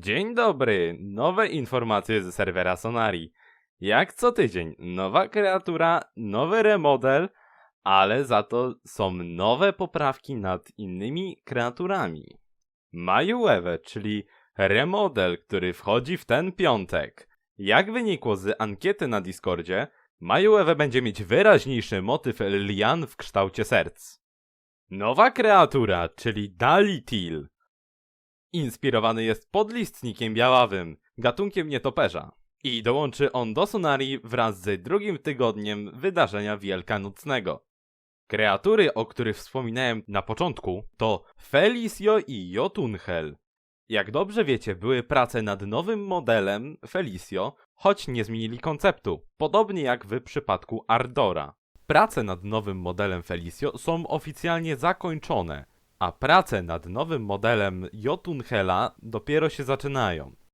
Dzień dobry, nowe informacje ze serwera Sonari. Jak co tydzień, nowa kreatura, nowy remodel, ale za to są nowe poprawki nad innymi kreaturami. Majuewe, czyli remodel, który wchodzi w ten piątek. Jak wynikło z ankiety na Discordzie, Majuewe będzie mieć wyraźniejszy motyw lian w kształcie serc. Nowa kreatura, czyli Dalitil. Inspirowany jest podlistnikiem białawym, gatunkiem nietoperza. I dołączy on do Sonari wraz z drugim tygodniem wydarzenia wielkanocnego. Kreatury, o których wspominałem na początku, to Felicio i Jotunhel. Jak dobrze wiecie, były prace nad nowym modelem Felicio, choć nie zmienili konceptu, podobnie jak w przypadku Ardora. Prace nad nowym modelem Felicio są oficjalnie zakończone, a prace nad nowym modelem Jotunhela dopiero się zaczynają.